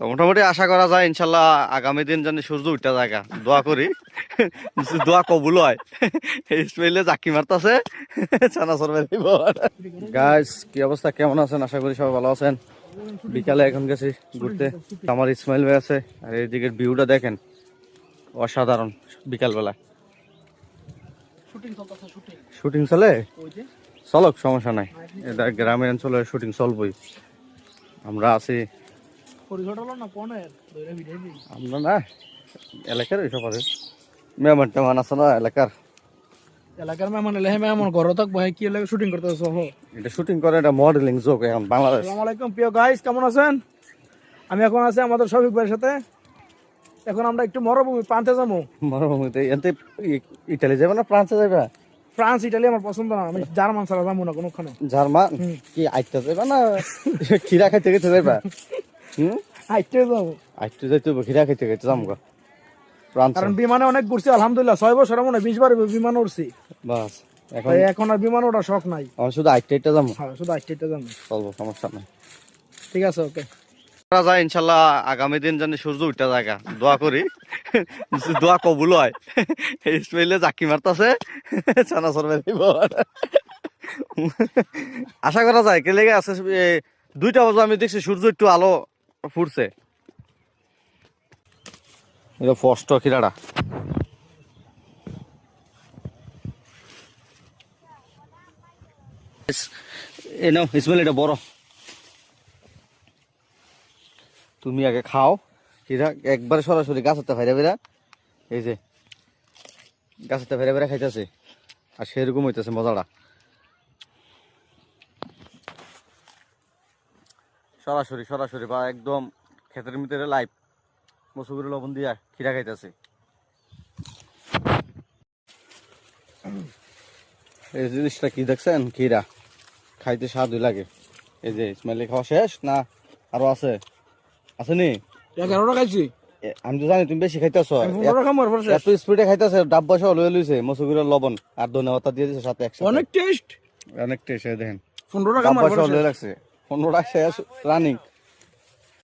তো মোটামুটি আশা করা যায় ইনশাল্লাহ আগামী দিন জানি সূর্য উঠা জায়গা। দোয়া করি। দোয়া কবুল হয়। ইসমাইলে জাকি মারতাছে। ছানা সরবে কি অবস্থা? কেমন আছেন? আশা করি সবাই ভালো আছেন। বিকালে এখন গেছি ঘুরতে। আমার ইসমাইল ভাই আছে। আর এইদিকের ভিউটা দেখেন। অসাধারণ বিকালবেলা। শুটিং চলে? চলক সমস্যা নাই। এটা গ্রামের অঞ্চলে শুটিং চলবই। আমরা আছি আমরা না এলাকার ওইসব আছে মেহমান টেমান আছে না এলাকার। এলাকার মেহমান এলে মেহমান ঘর থাকব হ্যাঁ কি শুটিং করতে সহ এটা শুটিং করে এটা মডেলিং যোগ এখন বাংলাদেশ। আসসালামু আলাইকুম প্রিয় গাইস কেমন আছেন? আমি এখন আছি আমাদের শফিক ভাইয়ের সাথে। এখন আমরা একটু মরুভূমি প্রান্তে যাব। মরুভূমিতে এতে ইটালি যাবে না ফ্রান্সে যাবে? ফ্রান্স ইটালি আমার পছন্দ না আমি জার্মান ছাড়া যাব না কোনোখানে। জার্মান? কি আইতে যাবে না? খিরা খাইতে খাইতে যাবে হুম? আইতে যাব। আইতে যাইতে খিরা খাইতে খাইতে যাম গা। কারণ বিমানে অনেক ঘুরছি আলহামদুলিল্লাহ ছয় বছর মনে বিশ বার বিমান উঠছি বাস এখন তাই এখন আর বিমান ওটা শখ নাই। আমার শুধু যাব হ্যাঁ শুধু আইতে যাব চলবো সমস্যা নাই। ঠিক আছে ওকে। করা যায় ইনশাল্লাহ আগামী দিন জানি সূর্য উঠা জায়গা দোয়া করি। দোয়া কবুল হয়। ইসমাইলে জাকি মারতাছে। ছানা সরবে আশা করা যায় কে লেগে আছে দুইটা বাজে আমি দেখছি সূর্য একটু আলো ফুটছে এটা কিরাটা এ এটা বড়। তুমি আগে খাও হীরা একবারে সরাসরি গাছেতে ফেরে বেরা এই যে গাছেতে ফেরে বেরা খাইতেছে। আর সেরকম হইতেছে মজাটা। সরাসরি সরাসরি বা একদম ক্ষেতের ভিতরে লাইভ মসুগুরি লবণ দিয়া খিরা খাইতেছে। এই জিনিসটা কি দেখছেন? খিরা খাইতে স্বাদই লাগে। এই যে ইসমাইলি খাওয়া শেষ না আরও আছে? আছে নি? এগারোটা খাইছি। আমি তো জানি তুমি বেশি খাইতেছ। এত স্পিডে খাইতেছে ডাব বসে লয়ে লইছে মসুগুরের লবণ আর ধন্যবাদ দিয়ে দিছে সাথে একসাথে। অনেক টেস্ট অনেক টেস্ট দেখেন। খামো বসে লয়ে। রাখছে পনেরোটা শেষ রানিং